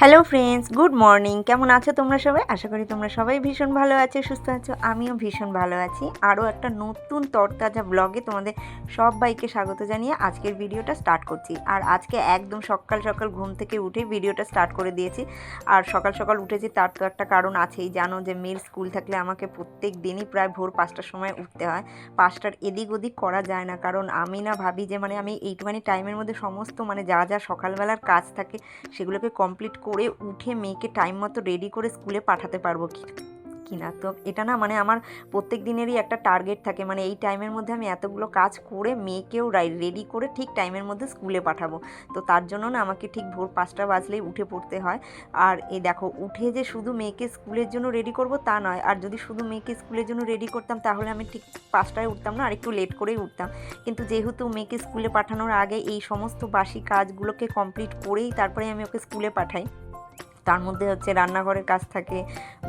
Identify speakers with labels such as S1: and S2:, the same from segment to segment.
S1: Hello friends good morning কেমন আছো তোমরা সবাই? আশা করি তোমরা সবাই ভীষণ ভালো আছো, সুস্থ আছো। আমিও ভীষণ ভালো আছি। আরও একটা নতুন তরতাজা ব্লগে তোমাদের সবাইকে স্বাগত জানিয়ে আজকের ভিডিওটা স্টার্ট করছি। আর আজকে একদম সকাল সকাল ঘুম থেকে উঠে ভিডিওটা স্টার্ট করে দিয়েছি। আর সকাল সকাল উঠেছি, তার তো একটা কারণ আছেই। জানো যে মেয়ের স্কুল থাকলে আমাকে প্রত্যেক দিনই প্রায় ভোর পাঁচটার সময় উঠতে হয়। পাঁচটার এদিক ওদিক করা যায় না। কারণ আমি না ভাবি যে মানে আমি এইটুখানি টাইমের মধ্যে সমস্ত মানে যা যা সকালবেলার কাজ থাকে, সেগুলোকে কমপ্লিট করে উঠে মেয়েকে টাইম মতো রেডি করে স্কুলে পাঠাতে পারব কি? কিনা? তো এটা না মানে আমার প্রত্যেক দিনেরই একটা টার্গেট থাকে। মানে এই টাইমের মধ্যে আমি এতগুলো কাজ করে মেয়েকেও রেডি করে ঠিক টাইমের মধ্যে স্কুলে পাঠাবো। তো তার জন্য না আমাকে ঠিক ভোর পাঁচটা বাজলেই উঠে পড়তে হয়। আর এই দেখো, উঠে যে শুধু মেয়েকে স্কুলের জন্য রেডি করব তা নয়। আর যদি শুধু মেয়েকে স্কুলের জন্য রেডি করতাম, তাহলে আমি ঠিক পাঁচটায় উঠতাম না, আর একটু লেট করেই উঠতাম। কিন্তু যেহেতু মেয়েকে স্কুলে পাঠানোর আগে এই সমস্ত বাসি কাজগুলোকে কমপ্লিট করেই তারপরে আমি ওকে স্কুলে পাঠাই। তার মধ্যে হচ্ছে রান্নাঘরের কাজ থাকে,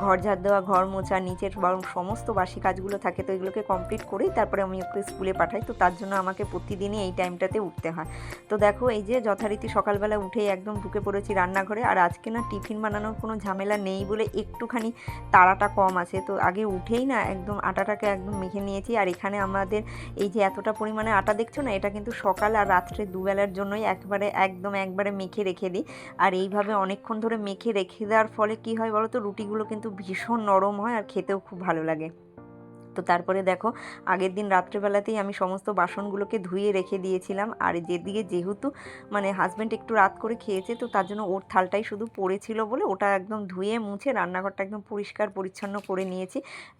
S1: ঘর ঝাড় দেওয়া, ঘর মোছা, নিচের বরং সমস্ত বাসি কাজগুলো থাকে, তো এগুলোকে কমপ্লিট করেই তারপরে আমি ওকে স্কুলে পাঠাই। তো তার জন্য আমাকে প্রতিদিনই এই টাইমটাতে উঠতে হয়। তো দেখো এই যে যথারীতি সকালবেলা উঠেই একদম ঢুকে পড়েছি রান্নাঘরে। আর আজকে না টিফিন বানানোর কোনো ঝামেলা নেই বলে একটুখানি তাড়াটা কম আছে। তো আগে উঠেই না একদম আটাটাকে একদম মেখে নিয়েছি। আর এখানে আমাদের এই যে এতটা পরিমাণে আটা দেখছ না, এটা কিন্তু সকাল আর রাত্রে দুবেলার জন্যই একবারে, একদম একবারে মেখে রেখে দিই। আর এইভাবে অনেকক্ষণ ধরে মেখে রেখে দেওয়ার ফলে কি হয় বলো তো রুটিগুলো কিন্তু ভীষণ নরম হয় আর খেতেও খুব ভালো লাগে। তো তারপরে দেখো, আগের দিন রাত্রেবেলাতেই আমি সমস্ত বাসনগুলোকে ধুয়ে রেখে দিয়েছিলাম। আর যেদিকে যেহেতু মানে হাজব্যান্ড একটু রাত করে খেয়েছে, তো তার জন্য ওর থালটাই শুধু পড়েছিল বলে ওটা একদম ধুয়ে মুছে রান্নাঘরটা একদম পরিষ্কার পরিচ্ছন্ন করে নিয়েছি।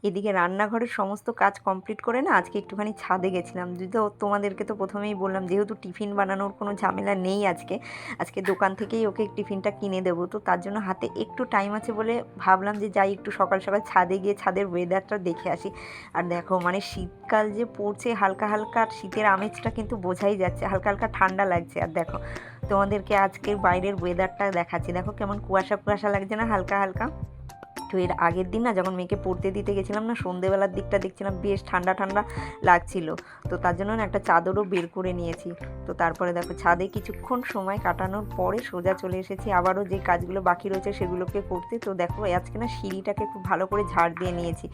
S1: এদিকে রান্নাঘরের সমস্ত কাজ কমপ্লিট করে না আজকে একটুখানি ছাদে গেছিলাম। যদিও তোমাদেরকে তো প্রথমেই বললাম, যেহেতু টিফিন বানানোর কোনো ঝামেলা নেই আজকে আজকে দোকান থেকেই ওকে টিফিনটা কিনে দেবো। তো তার জন্য হাতে একটু টাইম আছে বলে ভাবলাম যে যাই একটু সকাল সকাল ছাদে গিয়ে ছাদের ওয়েদারটা দেখে আসি। আর দেখো মানে শীতকাল যে পড়ছে, হালকা হালকা শীতের আমেজটা কিন্তু বোঝাই যাচ্ছে, হালকা হালকা ঠান্ডা লাগছে। আর দেখো, তোমাদেরকে আজকের বাইরের ওয়েদারটা দেখাচ্ছি। দেখো কেমন কুয়াশা কুয়াশা লাগছে না, হালকা হালকা? তো এর আগের দিন না যখন মেয়েকে পড়তে দিতে গেছিলাম না, সন্ধেবেলার দিকটা দেখছিলাম বেশ ঠান্ডা ঠান্ডা লাগছিল। তো তার জন্য না একটা চাদরও বের করে নিয়েছি। তো তারপরে দেখো ছাদে কিছুক্ষণ সময় কাটানোর পরে সোজা চলে এসেছি। আবারও যে কাজগুলো বাকি রয়েছে সেগুলোকে করতে। তো দেখো আজকে না সিঁড়িটাকে খুব ভালো করে ঝাড় দিয়ে নিয়েছি।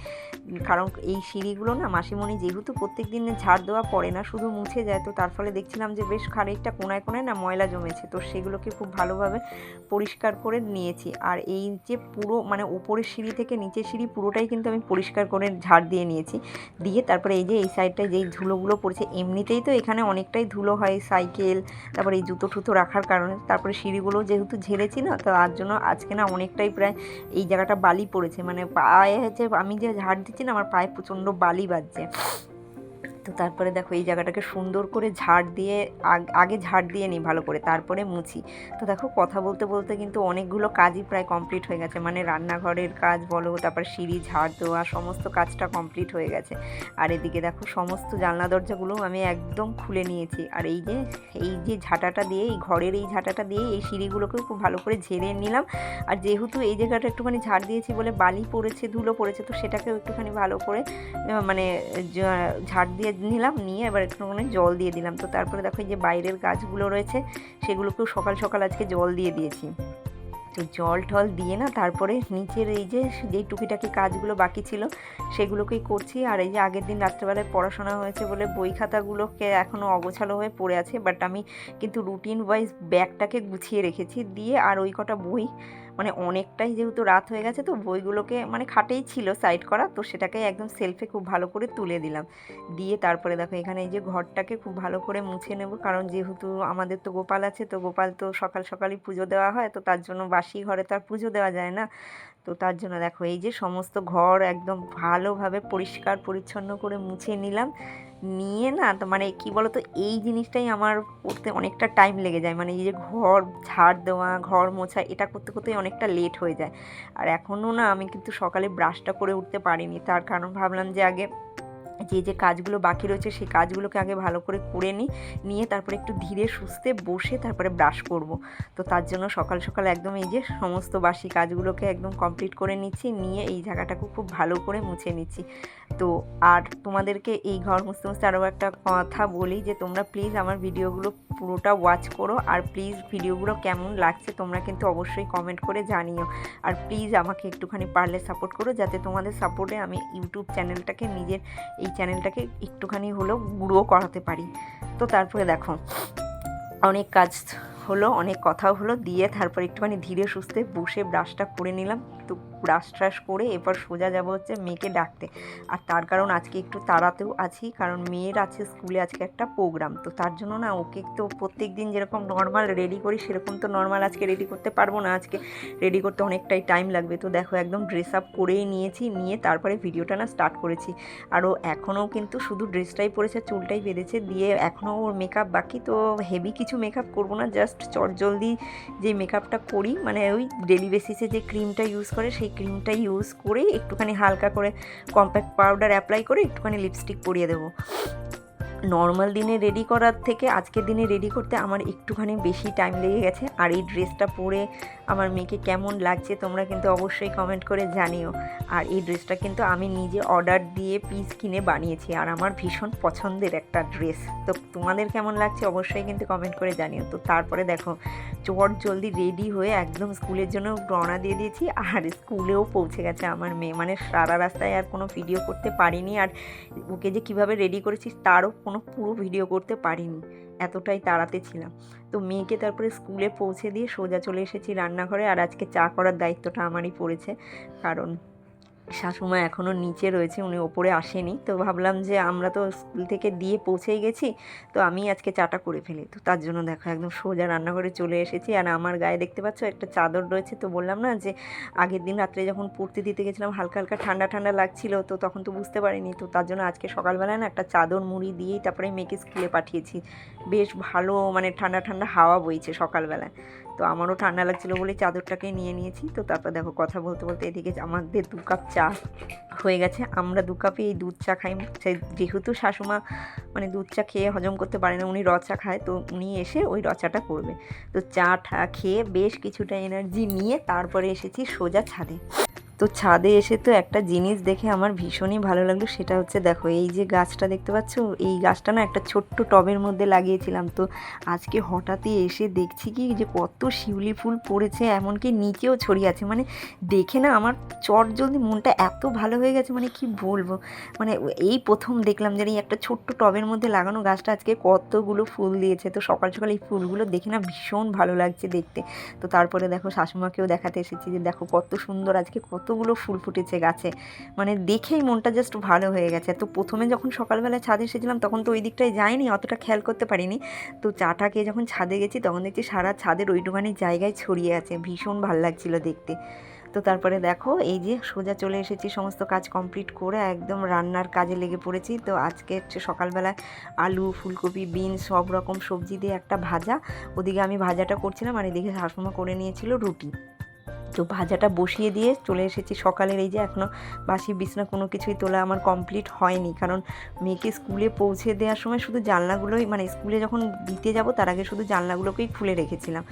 S1: কারণ এই সিঁড়িগুলো না মাসিমণি যেহেতু প্রত্যেক দিন ঝাড় দেওয়া পড়ে না, শুধু মুছে যায়। তো তার ফলে দেখছিলাম যে বেশ খানিকটা কোনায় কোনায় না ময়লা জমেছে। তো সেগুলোকে খুব ভালোভাবে পরিষ্কার করে নিয়েছি। আর এই যে পুরো মানে উপরের সিঁড়ি থেকে নিচের সিঁড়ি পুরোটাই কিন্তু আমি পরিষ্কার করে ঝাড় দিয়ে নিয়েছি। দিয়ে তারপরে এই যে এই সাইডটায় যেই ধুলোগুলো পড়েছে, এমনিতেই তো এখানে অনেকটাই ধুলো হয় সাইকেল, তারপরে এই জুতো ঠুতো রাখার কারণে। তারপরে সিঁড়িগুলো যেহেতু ঝেড়েছি না, তো তার জন্য আজকে না অনেকটাই প্রায় এই জায়গাটা বালি পড়েছে। মানে পায়ে হচ্ছে, আমি যে ঝাড় দিচ্ছি না, আমার পায়ে প্রচণ্ড বালি বাজছে। তো তারপরে দেখো এই জায়গাটাকে সুন্দর করে ঝাড় দিয়ে আগে ঝাড় দিয়ে নিই ভালো করে, তারপরে মুছি। তো দেখো কথা বলতে বলতে কিন্তু অনেকগুলো কাজই প্রায় কমপ্লিট হয়ে গেছে মানে রান্নাঘরের কাজ বলো, তারপর সিঁড়ি ঝাড় দেওয়া, সমস্ত কাজটা কমপ্লিট হয়ে গেছে। আর এদিকে দেখো সমস্ত জানলা দরজাগুলো আমি একদম খুলে নিয়েছি। আর এই যে এই যে ঝাঁটাটা দিয়ে, এই ঘরের এই ঝাঁটাটা দিয়ে এই সিঁড়িগুলোকেও খুব ভালো করে ঝেড়ে নিলাম। আর যেহেতু এই জায়গাটা একটুখানি ঝাড় দিয়েছি বলে বালি পড়েছে, ধুলো পড়েছে, তো সেটাকেও একটুখানি ভালো করে মানে ঝাড় দিয়ে নিলাম, নিয়ে এবার একটুখানি জল দিয়ে দিলাম। তো তারপরে দেখো যে বাইরের গাছগুলো রয়েছে, সেগুলোকেও সকাল সকাল আজকে জল দিয়ে দিয়েছি। তো জল টল দিয়ে না তারপরে নিচের এই যে যেই টুকিটাকি কাজগুলো বাকি ছিল, সেগুলোকেই করছি। আর এই যে আগের দিন রাত্রেবেলায় পড়াশোনা হয়েছে বলে বই খাতাগুলোকে এখনও অগোছালো হয়ে পড়ে আছে, বাট আমি কিন্তু রুটিন ওয়াইজ ব্যাগটাকে গুছিয়ে রেখেছি। দিয়ে আর ওই কটা বই মানে অনেকটাই যেহেতু রাত হয়ে গেছে, তো বইগুলোকে মানে খাটেই ছিল সাইড করা, তো সেটাকে একদম সেলফে খুব ভালো করে তুলে দিলাম। দিয়ে তারপরে দেখো এখানে এই যে ঘরটাকে খুব ভালো করে মুছে নেব, কারণ যেহেতু আমাদের তো গোপাল আছে, তো গোপাল তো সকাল সকালই পুজো দেওয়া হয়, তো তার জন্য বাসি ঘরে তো আর পুজো দেওয়া যায় না। তো তার জন্য দেখো এই যে সমস্ত ঘর একদম ভালোভাবে পরিষ্কার পরিচ্ছন্ন করে মুছে নিলাম। নিয়ে না তো মানে কি বলতো, এই জিনিসটাই আমার করতে অনেকটা টাইম লেগে যায়। মানে এই যে ঘর ঝাড় দেওয়া, ঘর মোছা, এটা করতে করতেই অনেকটা লেট হয়ে যায়। আর এখনও না আমি কিন্তু সকালে ব্রাশটা করে উঠতে পারিনি। তার কারণ ভাবলাম যে আগে যে যে কাজগুলো বাকি রয়েছে সেই কাজগুলোকে আগে ভালো করে করে নিই। নিয়ে তারপরে একটু ধীরে সুস্থে বসে তারপরে ব্রাশ করব। তো তার জন্য সকাল সকাল একদম এই যে সমস্ত বাসি কাজগুলোকে একদম কমপ্লিট করে নিচ্ছি। নিয়ে এই জায়গাটাকে খুব ভালো করে মুছে নিচ্ছি। তো আর তোমাদেরকে এই ঘর মুছতে মুছতে আরও একটা কথা বলি যে, তোমরা প্লিজ আমার ভিডিওগুলো পুরোটা ওয়াচ করো। আর প্লিজ ভিডিওগুলো কেমন লাগছে তোমরা কিন্তু অবশ্যই কমেন্ট করে জানিও। আর প্লিজ আমাকে একটুখানি পারলে সাপোর্ট করো। যাতে তোমাদের সাপোর্টে আমি ইউটিউব চ্যানেলটাকে নিজের এই চ্যানেলটাকে একটুখানি হলেও গুঁড়ো করাতে পারি। তো তারপরে দেখো, অনেক কাজ হলো, অনেক কথাও হলো, দিয়ে তারপর একটুখানি ধীরে সুস্থে বসে ব্রাশটা করে নিলাম। তো ব্রাশ ট্রাশ করে এরপর সোজা যাব হচ্ছে মেয়েকে ডাকতে। আর তার কারণ আজকে একটু তাড়াতেও আছি, কারণ মেয়ের আছে স্কুলে আজকে একটা প্রোগ্রাম তো তার জন্য না ওকে তো প্রত্যেক দিন যেরকম নর্মাল রেডি করি, সেরকম তো নর্মাল আজকে রেডি করতে পারব না। আজকে রেডি করতে অনেকটাই টাইম লাগবে। তো দেখো একদম ড্রেস আপ করেই নিয়েছি, নিয়ে তারপরে ভিডিওটা না স্টার্ট করেছি। আর ও এখনও কিন্তু শুধু ড্রেসটাই পরেছে, চুলটাই বেঁধেছে, দিয়ে এখনও ওর মেকআপ বাকি, তো হেভি কিছু মেকআপ করব না জাস্ট চটজলদি যে মেকআপটা করি মানে ওই ডেলি বেসিসে যে ক্রিমটা ইউজ করে সেই ক্রিমটা ইউজ করেই একটুখানি হালকা করে কম্প্যাক্ট পাউডার অ্যাপ্লাই করে একটুখানি লিপস্টিক পরিয়ে দেবো। নর্মাল দিনে রেডি করার থেকে আজকের দিনে রেডি করতে আমার একটুখানি বেশি টাইম লেগে গেছে। আর এই ড্রেসটা পরে আমার মেয়েকে কেমন লাগছে তোমরা কিন্তু অবশ্যই কমেন্ট করে জানিও। আর এই ড্রেসটা কিন্তু আমি নিজে অর্ডার দিয়ে পিস কিনে বানিয়েছি। আর আমার ভীষণ পছন্দের একটা ড্রেস তো তোমাদের কেমন লাগছে অবশ্যই কিন্তু কমেন্ট করে জানিও। তো তারপরে দেখো চট জলদি রেডি হয়ে একদম স্কুলের জন্য রওনা দিয়ে দিয়েছি। আর স্কুলেও পৌঁছে গেছে আমার মেয়ে। মানে সারা রাস্তায় আর কোনো ভিডিও করতে পারিনি। আর ওকে যে কীভাবে রেডি করেছি তারও কোনো পুরো ভিডিও করতে পারিনি। এতটাই তাড়াতে ছিলাম। তো মেয়েকে তারপরে স্কুলে পৌঁছে দিয়ে সোজা চলে এসেছি রান্নাঘরে। আর আজকে চা করার দায়িত্বটা আমারই পড়েছে। কারণ শাশুমা এখনও নিচে রয়েছে, উনি ওপরে আসেনি। তো ভাবলাম যে আমরা তো স্কুল থেকে দিয়ে পৌঁছেই গেছি, তো আমি আজকে চাটা করে ফেলি। তো তার জন্য দেখো একদম সোজা রান্নাঘরে চলে এসেছি। আর আমার গায়ে দেখতে পাচ্ছ একটা চাদর রয়েছে, তো বললাম না যে আগের দিন রাত্রে যখন পড়তে দিতে গেছিলাম, হালকা হালকা ঠান্ডা ঠান্ডা লাগছিল, তো তখন তো বুঝতে পারিনি। তো তার জন্য আজকে সকালবেলায় না একটা চাদর মুড়ি দিয়েই তারপরে মেয়েকে স্কুলে পাঠিয়েছি। বেশ ভালো মানে ঠান্ডা ঠান্ডা হাওয়া বইছে সকালবেলায়। তো আমারও ঠান্ডা লাগছিল বলে চাদরটাকে নিয়ে নিয়েছি। তো তারপর দেখো কথা বলতে বলতে এদিকে আমাদের দু কাপ চা হয়ে গেছে। আমরা দু কাপে এই দুধ চা খাই। যেহেতু শাশুমা মানে দুধ চা খেয়ে হজম করতে পারে না, উনি রচা খায়। তো উনি এসে ওই রচাটা করবে। তো চা ঠা খেয়ে বেশ কিছুটা এনার্জি নিয়ে তারপরে এসেছি সোজা ছাদে। তো ছাদে এসে তো একটা জিনিস দেখে আমার ভীষণই ভালো লাগল, সেটা হচ্ছে দেখো, এই যে গাছটা দেখতে পাচ্ছ? এই গাছটা না একটা ছোট্ট টবের মধ্যে লাগিয়েছিলাম। তো আজকে হঠাৎই এসে দেখছি কি, যে কত শিউলি ফুল পড়েছে, এমনকি নিচেও ছড়িয়ে আছে। মানে দেখে না আমার চট জলদি মনটা এত ভালো হয়ে গেছে মানে কি বলব? মানে এই প্রথম দেখলাম যে এই একটা ছোট্ট টবের মধ্যে লাগানো গাছটা আজকে কতগুলো ফুল দিয়েছে। তো সকাল সকাল এই ফুলগুলো দেখে না ভীষণ ভালো লাগছে দেখতে। তো তারপরে দেখো শাশুমাকেও দেখাতে এসেছি যে দেখো কত সুন্দর আজকে, কত কতগুলো ফুল ফুটেছে গাছে। মানে দেখেই মনটা জাস্ট ভালো হয়ে গেছে। তো প্রথমে যখন সকালবেলা ছাদে এসেছিলাম, তখন তো ওই দিকটায় যায়নি অতটা খেয়াল করতে পারিনি। তো চাটা খেয়ে যখন ছাদে গেছি, তখন দেখছি সারা ছাদের ওইটুখানি জায়গায় ছড়িয়ে আছে। ভীষণ ভালো লাগছিল দেখতে। তো তারপরে দেখো, এই যে সোজা চলে এসেছি, সমস্ত কাজ কমপ্লিট করে একদম রান্নার কাজে লেগে পড়েছি। তো আজকে হচ্ছে সকালবেলায় আলু, ফুলকপি বিন সব রকম সবজি দিয়ে একটা ভাজা। ওদিকে আমি ভাজাটা করছিলাম আর এদিকে শাশুমা করে নিয়েছিল রুটি। তো ভাজাটা বসিয়ে দিয়ে চলে এসেছি সকালের এই যে এখনও বাসি বিছনা কোনো কিছুই তোলা আমার কমপ্লিট হয়নি। কারণ মেয়েকে স্কুলে পৌঁছে দেওয়ার সময় শুধু জানলাগুলোই মানে স্কুলে যখন দিতে যাব তার আগে শুধু জানলাগুলোকেই খুলে রেখেছিলাম।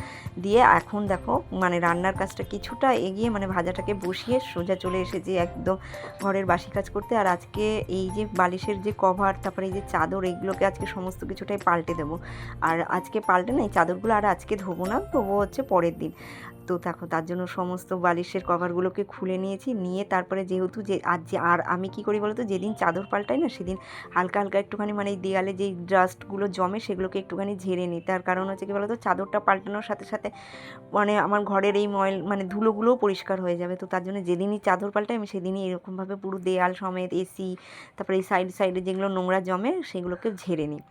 S1: দিয়ে এখন দেখো মানে রান্নার কাজটা কিছুটা এগিয়ে মানে ভাজাটাকে বসিয়ে সোজা চলে এসেছি একদম ঘরের বাসি কাজ করতে। আর আজকে এই যে বালিশের যে কভার তারপরে এই যে চাদর এইগুলোকে আজকে সমস্ত কিছুটাই পাল্টে দেবো। আর আজকে পাল্টে না, এই চাদরগুলো আর আজকে ধোবো না তবুও হচ্ছে পরের দিন। তো দেখো, তার জন্য সমস্ত বালিশের কভারগুলোকে খুলে নিয়েছি। নিয়ে তারপরে যেহেতু যে, আর যে, আর আমি কি করি বলতো, যেদিন চাদর পাল্টাই না, সেদিন হালকা হালকা একটুখানি মানে দেয়ালে যেই ডাস্টগুলো জমে, সেগুলোকে একটুখানি ঝেড়ে নিই। তার কারণ হচ্ছে কি বলতো, চাদরটা পাল্টানোর সাথে সাথে মানে আমার ঘরের এই ময়ল মানে ধুলোগুলোও পরিষ্কার হয়ে যাবে। তো তার জন্য যেদিনই চাদর পাল্টাই, আমি সেদিনই এরকমভাবে পুরো দেয়াল সমেত এসি তারপরে এই সাইড সাইডে যেগুলো নোংরা জমে, সেগুলোকে ঝেড়ে নিই।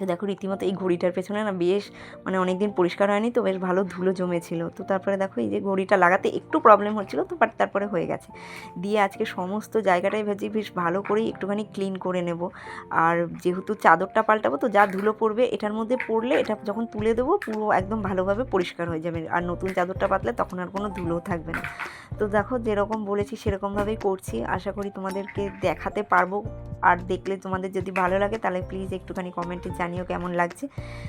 S1: তো দেখো রীতিমতো এই ঘড়িটার পেছনে না বেশ মানে অনেক দিন পরিষ্কার হয়নি, তো বেশ ভালো ধুলো জমেছিল। তো তারপরে দেখো এই যে ঘড়িটা লাগাতে একটু প্রবলেম হচ্ছিল, তো বাট তারপরে হয়ে গেছে। দিয়ে আজকে সমস্ত জায়গাটাই ভেজি বেশ ভালো করেই একটুখানি ক্লিন করে নেব। আর যেহেতু চাদরটা পাল্টাবো, তো যা ধুলো পড়বে এটার মধ্যে পড়লে এটা যখন তুলে দেবো, পুরো একদম ভালোভাবে পরিষ্কার হয়ে যাবে। আর নতুন চাদরটা পাতলে তখন আর কোনো ধুলোও থাকবে না। তো দেখো, যেরকম বলেছি, সেরকমভাবেই করছি। আশা করি তোমাদেরকে দেখাতে পারব। আর দেখলে তোমাদের যদি ভালো লাগে, তাহলে প্লিজ একটুখানি কমেন্টে জানিও কেমন লাগছে।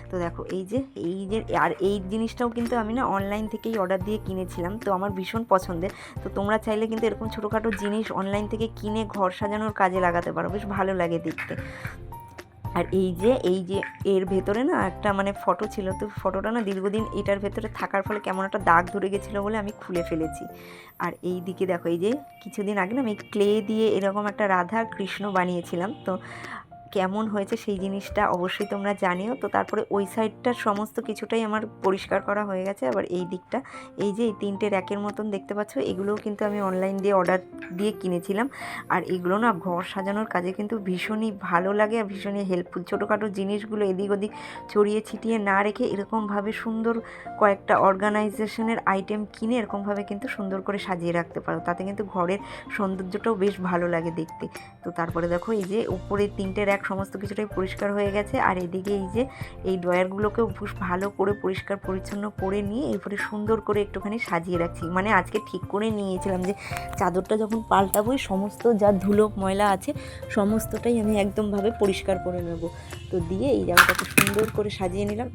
S1: তো দেখো, এই যে এই যে, আর এই জিনিসটাও কিন্তু আমি না অনলাইন থেকেই অর্ডার দিয়ে কিনেছিলাম। তো আমার ভীষণ পছন্দের। তো তোমরা চাইলে কিন্তু এরকম ছোটোখাটো জিনিস অনলাইন থেকে কিনে ঘর সাজানোর কাজে লাগাতে পারো। বেশ ভালো লাগে দেখতে। আর এই যে এই যে এর ভেতরে না একটা মানে ফটো ছিল, তো ফটোটা না দীর্ঘদিন এটার ভেতরে থাকার ফলে কেমন একটা দাগ ধরে গেছিল বলে আমি খুলে ফেলেছি। আর এই দিকে দেখো, এই যে কিছুদিন আগে না আমি ক্লে দিয়ে এরকম একটা রাধা কৃষ্ণ বানিয়েছিলাম, তো কেমন হয়েছে সেই জিনিসটা অবশ্যই তোমরা জানিও। তো তারপরে ওই সাইডটার সমস্ত কিছুটাই আমার পরিষ্কার করা হয়ে গেছে। আবার এই দিকটা, এই যে এই তিনটে র্যাকের মতন দেখতে পাচ্ছ, এগুলোও কিন্তু আমি অনলাইন দিয়ে অর্ডার দিয়ে কিনেছিলাম। আর এগুলো না ঘর সাজানোর কাজে কিন্তু ভীষণই ভালো লাগে আর ভীষণই হেল্পফুল ছোটোখাটো জিনিসগুলো এদিক ওদিক ছড়িয়ে ছিটিয়ে না রেখে এরকমভাবে সুন্দর কয়েকটা অর্গানাইজেশনের আইটেম কিনে এরকমভাবে কিন্তু সুন্দর করে সাজিয়ে রাখতে পারো। তাতে কিন্তু ঘরের সৌন্দর্যটাও বেশ ভালো লাগে দেখতে। তো তারপরে দেখো এই যে উপরে তিনটে র্যাক সমস্ত কিছুটাই পরিষ্কার হয়ে গেছে। আর এদিকে এই যে, এই ড্রয়ারগুলোকেও ভালো করে পরিষ্কার পরিচ্ছন্ন করে নিয়ে এরপরে সুন্দর করে একটুখানি সাজিয়ে রাখছি। মানে আজকে ঠিক করে নিয়েছিলাম যে, চাদরটা যখন পাল্টাবোই, সমস্ত যা ধুলো, ময়লা আছে, সমস্তটাই আমি একদমভাবে পরিষ্কার করে নেব। তো দিয়ে এই জায়গাটাকে সুন্দর করে সাজিয়ে নিলাম।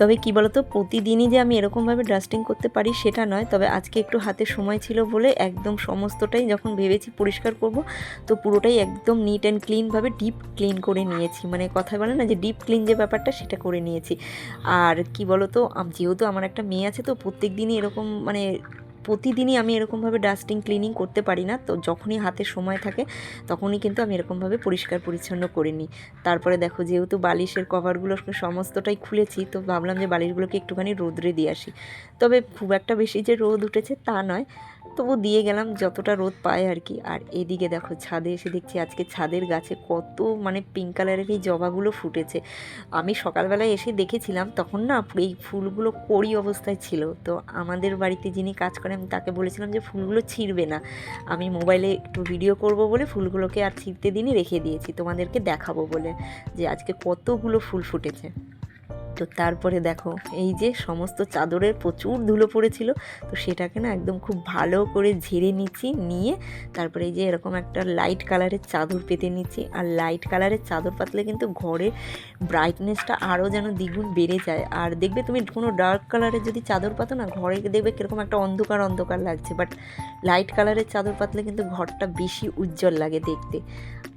S1: তবে কি বলতো, প্রতিদিনই যে আমি এরকমভাবে ডাস্টিং করতে পারি সেটা নয়। তবে আজকে একটু হাতে সময় ছিল বলে একদম সমস্তটাই যখন ভেবেছি পরিষ্কার করব, তো পুরোটাই একদম নিট অ্যান্ড ক্লিনভাবে ডিপ ক্লিন করে নিয়েছি। মানে কথা বলে না যে ডিপ ক্লিন যে ব্যাপারটা সেটা করে নিয়েছি। আর কি বলতো যেহেতু আমার একটা মেয়ে আছে, তো প্রত্যেক দিনই এরকম মানে প্রতিদিনই আমি এরকমভাবে ডাস্টিং ক্লিনিং করতে পারি না। তো যখনই হাতে সময় থাকে, তখনই কিন্তু আমি এরকমভাবে পরিষ্কার পরিচ্ছন্ন করে নিই। তারপরে দেখো, যেহেতু বালিশের কভারগুলো সমস্তটাই খুলেছি, তো ভাবলাম যে বালিশগুলোকে একটুখানি রোদ্রে দিয়ে আসি। তবে খুব একটা বেশি যে রোদ উঠেছে তা নয়। তবু দিয়ে গেলাম যতটা রোদ পায় আর কি। আর এদিকে দেখো ছাদে এসে দেখছি আজকে ছাদের গাছে কত মানে পিঙ্ক কালারের এই জবাগুলো ফুটেছে। আমি সকালবেলায় এসে দেখেছিলাম, তখন না এই ফুলগুলো কড়ি অবস্থায় ছিল। তো আমাদের বাড়িতে যিনি কাজ করেন, তাকে বলেছিলাম যে ফুলগুলো ছিঁড়বে না। আমি মোবাইলে একটু ভিডিও করব বলে ফুলগুলোকে আর ছিঁড়তে দিনই রেখে দিয়েছি। তোমাদেরকে দেখাবো বলে যে আজকে কতগুলো ফুল ফুটেছে। তো তারপরে দেখো, এই যে সমস্ত চাদরের প্রচুর ধুলো পড়েছিল, তো সেটাকে না একদম খুব ভালো করে ঝেড়ে নিচ্ছি, নিয়ে তারপরে এই যে এরকম একটা লাইট কালারের চাদর পেতে নিচ্ছি। আর লাইট কালারের চাদর পাতলে কিন্তু ঘরের ব্রাইটনেসটা আরও যেন দ্বিগুণ বেড়ে যায়। আর দেখবে তুমি কোনো ডার্ক কালারের যদি চাদর পাতো না, ঘরে দেখবে কীরকম একটা অন্ধকার অন্ধকার লাগছে। বাট লাইট কালারের চাদর পাতলে কিন্তু ঘরটা বেশি উজ্জ্বল লাগে দেখতে।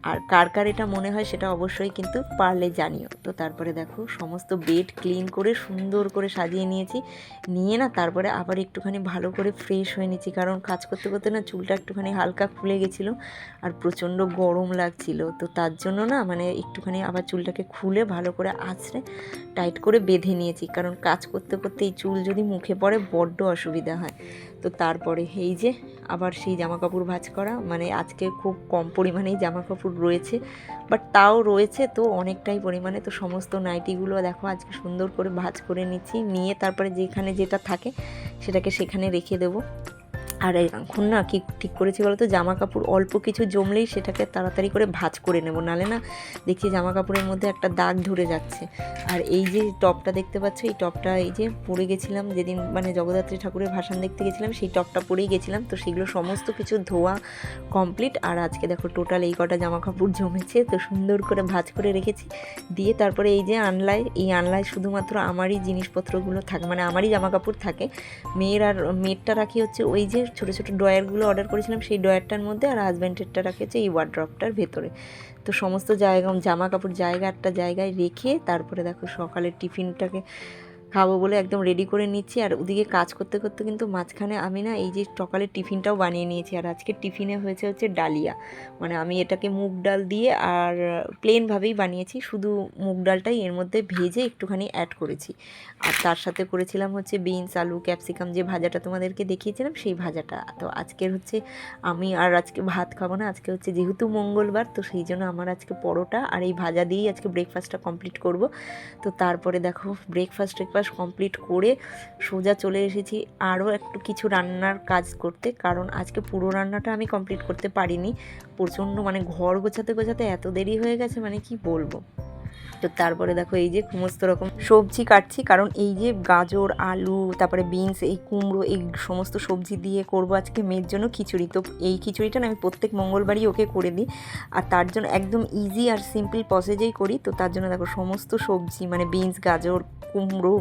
S1: আর কার কার এটা মনে হয় সেটা অবশ্যই কিন্তু পারলে জানিও। তো তারপরে দেখো, সমস্ত বেড ক্লিন করে সুন্দর করে সাজিয়ে নিয়েছি। নিয়ে না তারপরে আবার একটুখানি ভালো করে ফ্রেশ হয়ে নিয়েছি। কারণ কাজ করতে করতে না চুলটা একটুখানি হালকা ফুলে গেছিল আর প্রচণ্ড গরম লাগছিল। তো তার জন্য না মানে একটুখানি আবার চুলটাকে খুলে ভালো করে আছড়ে টাইট করে বেঁধে নিয়েছি। কারণ কাজ করতে করতে এই চুল যদি মুখে পড়ে বড্ড অসুবিধা হয়। তো তারপরে এই যে আবার সেই জামা কাপড় ভাঁজ করা। মানে আজকে খুব কম পরিমাণেই জামা কাপড় রয়েছে বাট তাও রয়েছে তো অনেকটাই পরিমাণে। তো সমস্ত নাইটিগুলো দেখো আজকে সুন্দর করে ভাজ করে নিচ্ছি, নিয়ে তারপরে যেখানে যেটা থাকে সেটাকে সেখানে রেখে দেবো। আর এখন না কি ঠিক করেছি বলতো? জামা কাপড় অল্প কিছু জমলেই সেটাকে তাড়াতাড়ি করে ভাঁজ করে নেব। নালে না দেখছি জামা কাপড়ের মধ্যে একটা দাগ ধরে যাচ্ছে। আর এই যে টপটা দেখতে পাচ্ছ, এই টপটা এই যে পরে গেছিলাম যেদিন মানে জগদ্ধাত্রী ঠাকুরের ভাসান দেখতে গেছিলাম, সেই টপটা পরেই গেছিলাম। তো সেগুলো সমস্ত কিছু ধোয়া কমপ্লিট আর আজকে দেখো টোটাল এই কটা জামা কাপড় জমেছে। তো সুন্দর করে ভাজ করে রেখেছি। দিয়ে তারপরে এই যে আনলায়, এই আনলায় শুধুমাত্র আমারই জিনিসপত্রগুলো থাকে মানে আমারই জামা কাপড় থাকে। মেয়ের আর মেয়েরটা রাখি হচ্ছে, ওই যে ছোটো ছোটো ড্রয়ারগুলো অর্ডার করেছিলাম, সেই ড্রয়ারটার মধ্যে আর হাজব্যান্ডেরটা রাখেছে এই ওয়ার্ড্রপটার ভেতরে। তো সমস্ত জায়গা জামা কাপড় জায়গা একটা জায়গায় রেখে তারপরে দেখো সকালে টিফিনটাকে খাব বলে একদম রেডি করে নিচ্ছি। আর ওদিকে কাজ করতে করতে কিন্তু মাঝখানে আমি না এই যে সকালের টিফিনটাও বানিয়ে নিয়েছি। আর আজকে টিফিনে হয়েছে হচ্ছে ডালিয়া। মানে আমি এটাকে মুগ ডাল দিয়ে আর প্লেনভাবেই বানিয়েছি। শুধু মুগ ডালটাই এর মধ্যে ভেজে একটুখানি অ্যাড করেছি। আর তার সাথে করেছিলাম হচ্ছে বিনস আলু ক্যাপসিকাম যে ভাজাটা তোমাদেরকে দেখিয়েছিলাম সেই ভাজাটা। তো আজকের হচ্ছে আমি আর আজকে ভাত খাব না। আজকে হচ্ছে যেহেতু মঙ্গলবার, তো সেই জন্য আমার আজকে পরোটা আর এই ভাজা দিয়েই আজকে ব্রেকফাস্টটা কমপ্লিট করব। তো তারপরে দেখো ব্রেকফাস্ট ব্রেকফাস্ট কমপ্লিট করে সোজা চলে এসেছি আরও একটু কিছু রান্নার কাজ করতে। কারণ আজকে পুরো রান্নাটা আমি কমপ্লিট করতে পারিনি। প্রচণ্ড মানে ঘর গোছাতে গোছাতে এত দেরি হয়ে গেছে মানে কি বলব? তো তারপরে দেখো এই যে সমস্ত রকম সবজি কাটছি, কারণ এই যে গাজর, আলু, তারপরে বিনস, এই কুমড়ো, এই সমস্ত সবজি দিয়ে করব আজকে মেয়ের জন্য খিচুড়ি। তো এই খিচুড়িটা আমি প্রত্যেক মঙ্গলবারই ওকে করে দিই। আর তার জন্য একদম ইজি আর সিম্পল প্রসেজেই করি। তো তার জন্য দেখো সমস্ত সবজি মানে বিনস, গাজর, কুমড়ো,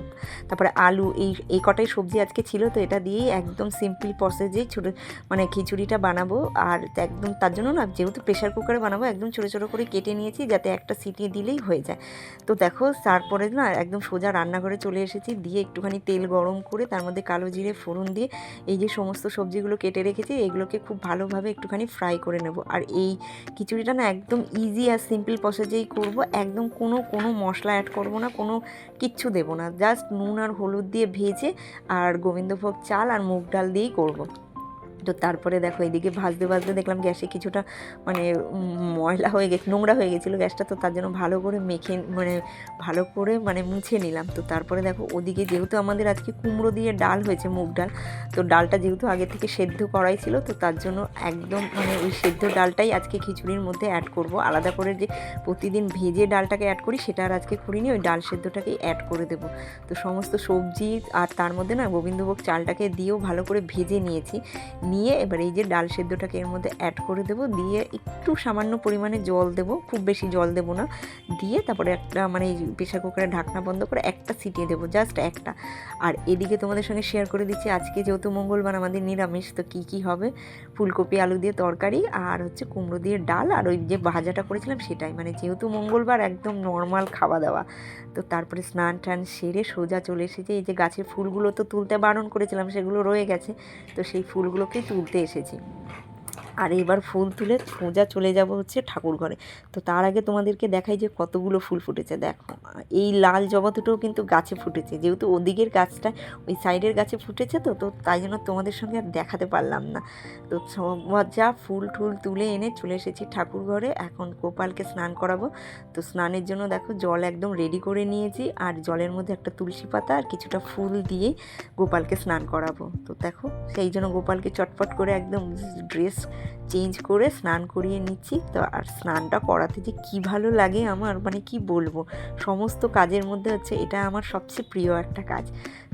S1: তারপরে আলু, এই এই কটাই সবজি আজকে ছিল। তো এটা দিয়েই একদম সিম্পল প্রসেজেই ছোটো মানে খিচুড়িটা বানাবো। আর একদম তার জন্য না যেহেতু প্রেশার কুকারে বানাবো, একদম ছোটো ছোটো করে কেটে নিয়েছি যাতে একটা সিটি দিলেই হয়ে যায়। তো দেখো তারপরে না একদম সোজা রান্নাঘরে চলে এসেছি। দিয়ে একটুখানি তেল গরম করে, তার মধ্যে কালো জিরে, ফোড়ন দিয়ে এই যে সমস্ত সবজিগুলো কেটে রেখেছি, এগুলোকে খুব ভালোভাবে একটুখানি ফ্রাই করে নেব। আর এই খিচুড়িটা না একদম ইজি আর সিম্পল প্রসেসেই করব, একদম কোনো কোনো মশলা অ্যাড করব না, কোনো কিচ্ছু দেবো না। জাস্ট নুন আর হলুদ দিয়ে ভেজে আর গোবিন্দভোগ চাল আর মুগ ডাল দিয়েই করব। তো তারপরে দেখো এদিকে ভাজতে ভাজতে দেখলাম গ্যাসে কিছুটা মানে ময়লা হয়ে গেছে, নোংরা হয়ে গেছিল গ্যাসটা, তো তার জন্য ভালো করে মেখে মানে ভালো করে মানে মুছে নিলাম। তো তারপরে দেখো ওদিকে যেহেতু আমাদের আজকে কুমড়ো দিয়ে ডাল হয়েছে, মুগ ডাল, তো ডালটা যেহেতু আগে থেকে সেদ্ধ করাই ছিল, তো তার জন্য একদম মানে ওই সেদ্ধ ডালটাই আজকে খিচুড়ির মধ্যে অ্যাড করব। আলাদা করে যে প্রতিদিন ভেজে ডালটাকে অ্যাড করি, সেটা আর আজকে করিনি, ওই ডাল সেদ্ধটাকেই অ্যাড করে দেবো। তো সমস্ত সবজি আর তার মধ্যে না গোবিন্দভোগ চালটাকে দিয়েও ভালো করে ভেজে নিয়েছি। নিয়ে এবার এই যে ডাল সেদ্ধটাকে এর মধ্যে অ্যাড করে দেবো। দিয়ে একটু সামান্য পরিমাণে জল দেবো। খুব বেশি জল দেবো না। দিয়ে তারপরে একটা মানে প্রেশার কুকারের ঢাকনা বন্ধ করে একটা সিটিয়ে দেবো জাস্ট একটা। আর এদিকে তোমাদের সঙ্গে শেয়ার করে দিচ্ছি, আজকে যেহেতু মঙ্গলবার আমাদের নিরামিষ, তো কী কী হবে? ফুলকপি, আলু দিয়ে তরকারি আর হচ্ছে কুমড়ো দিয়ে ডাল। আর ওই যে ভাজাটা করেছিলাম সেটাই। মানে যেহেতু মঙ্গলবার একদম নর্মাল খাওয়া দাওয়া তো তারপরে স্নান টান সেরে সোজা চলে এসেছে। এই যে গাছের ফুলগুলো তো তুলতে বারণ করেছিলাম, সেগুলো রয়ে গেছে। তো সেই ফুলগুলোকেই তুলতে এসেছি। আর এবার ফুল তুলে সোজা চলে যাব হচ্ছে ঠাকুর ঘরে। তো তার আগে তোমাদেরকে দেখাই যে কতগুলো ফুল ফুটেছে। দেখো, এই লাল জবা দুটোও কিন্তু গাছে ফুটেছে। যেহেতু ওদিকের গাছটা ওই সাইডের গাছে ফুটেছে তো তো তাই জন্য তোমাদের সঙ্গে আর দেখাতে পারলাম না। তো যা ফুল টুল তুলে এনে চলে এসেছি ঠাকুর ঘরে। এখন গোপালকে স্নান করাবো। তো স্নানের জন্য দেখো জল একদম রেডি করে নিয়েছি আর জলের মধ্যে একটা তুলসী পাতা আর কিছুটা ফুল দিয়ে গোপালকে স্নান করাবো। তো দেখো, সেই জন্য গোপালকে চটপট করে একদম ড্রেস চেঞ্জ করে স্নান করিয়ে নিচ্ছি। তো আর স্নানটা করাতে যে কী ভালো লাগে আমার মানে কি বলব? সমস্ত কাজের মধ্যে হচ্ছে এটা আমার সবচেয়ে প্রিয় একটা কাজ।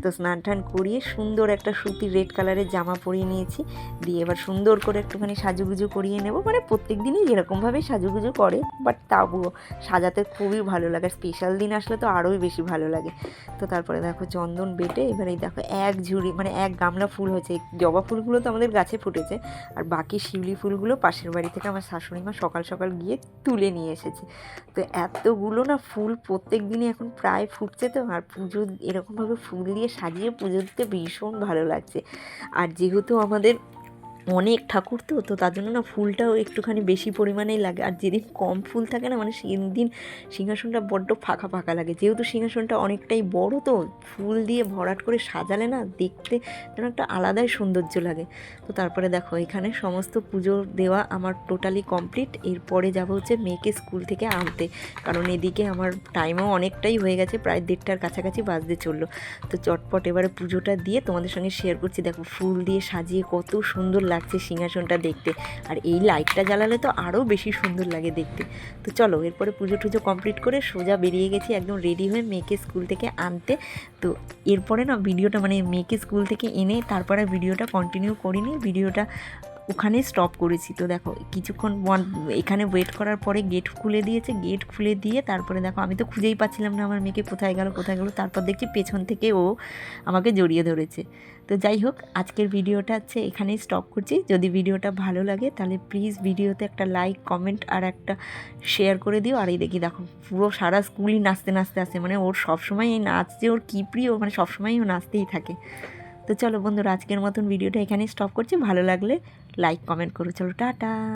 S1: তো স্নান টান করিয়ে সুন্দর একটা সুতির রেড কালারের জামা পরিয়ে নিয়েছি। দিয়ে এবার সুন্দর করে একটুখানি সাজুগুজু করিয়ে নেব। মানে প্রত্যেক দিনই যেরকমভাবেই সাজুগুজু করে বাট তাবুও সাজাতে খুবই ভালো লাগে। স্পেশাল দিন আসলে তো আরোই বেশি ভালো লাগে। তো তারপরে দেখো চন্দন বেটে এবার এই দেখো এক ঝুড়ি মানে এক গামলা ফুল হয়েছে। জবা ফুলগুলো তো আমাদের গাছে ফুটেছে। আর বাকি শিউলি ফুলগুলো পাশের বাড়ি থেকে আমার শাশুড়ি মা সকাল সকাল গিয়ে তুলে নিয়ে এসেছে। তো এতগুলো না ফুল প্রত্যেক দিনই এখন প্রায় ফুটছে তো, আর পুজো এরকমভাবে ফুল দিয়ে সাজিয়ে পুজো দিতে ভীষণ ভালো লাগছে। আর যেহেতু আমাদের অনেক ঠাকুর তো তো তার জন্য না ফুলটাও একটুখানি বেশি পরিমাণেই লাগে। আর যেদিন কম ফুল থাকে না মানে সেদিন সিংহাসনটা বড্ড ফাঁকা ফাঁকা লাগে। যেহেতু সিংহাসনটা অনেকটাই বড় তো, ফুল দিয়ে ভরাট করে সাজালে না দেখতে যেন একটা আলাদাই সৌন্দর্য লাগে। তো তারপরে দেখো, এখানে সমস্ত পুজো দেওয়া আমার টোটালি কমপ্লিট এরপরে যাব হচ্ছে মেয়েকে স্কুল থেকে আনতে। কারণ এদিকে আমার টাইমও অনেকটাই হয়ে গেছে, প্রায় দেড়টার কাছাকাছি বাজতে চলল। তো চটপট এবারে পুজোটা দিয়ে তোমাদের সঙ্গে শেয়ার করছি। দেখো, ফুল দিয়ে সাজিয়ে কত সুন্দর লাগছে সিংহাসনটা দেখতে। আর এই লাইটটা জ্বালালে তো আরও বেশি সুন্দর লাগে দেখতে। তো চলো, এরপরে পুজো টুজো কমপ্লিট করে সোজা বেরিয়ে গেছি একদম রেডি হয়ে মেয়েকে স্কুল থেকে আনতে। তো এরপরে না ভিডিওটা মানে মেয়েকে স্কুল থেকে এনে তারপরে ভিডিওটা কন্টিনিউ করিনি। ভিডিওটা ওখানে স্টপ করেছি। তো দেখো, কিছুক্ষণ এখানে ওয়েট করার পরে গেট খুলে দিয়েছে। গেট খুলে দিয়ে তারপরে দেখো, আমি তো খুঁজেই পাচ্ছিলাম না আমার মেয়েকে কোথায় গেল কোথায় গেল। তারপর দেখছি পেছন থেকে ও আমাকে জড়িয়ে ধরেছে। তো যাই হোক, আজকের ভিডিওটা হচ্ছে এখানেই স্টপ করছি। যদি ভিডিওটা ভালো লাগে তাহলে প্লিজ ভিডিওতে একটা লাইক কমেন্ট আর একটা শেয়ার করে দিও। আর এই দেখি, দেখো, পুরো সারা স্কুলই নাচতে নাচতে আসে। মানে ওর সবসময় এই নাচ যে ওর কী প্রিয় মানে সবসময়ই ও নাচতেই থাকে। তো চলো বন্ধুরা, আজকের মতন ভিডিওটা এখানেই স্টপ করছি। ভালো লাগলে লাইক কমেন্ট করো চলো টাটা!